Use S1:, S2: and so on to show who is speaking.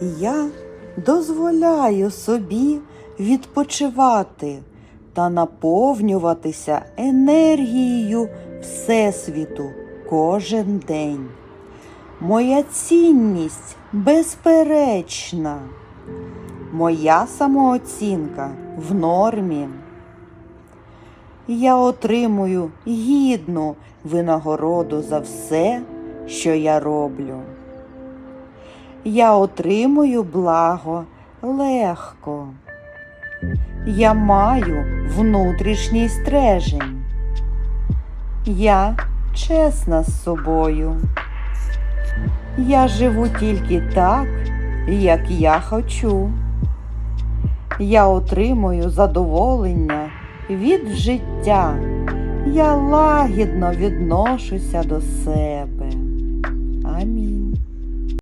S1: Я дозволяю собі відпочивати та наповнюватися енергією Всесвіту кожен день. Моя цінність безперечна. Моя самооцінка в нормі. Я отримую гідну винагороду за все, що я роблю. Я отримую благо легко. Я маю внутрішній стрежень. Я чесна з собою. Я живу тільки так, як я хочу. Я отримую задоволення від життя. Я лагідно відношуся до себе.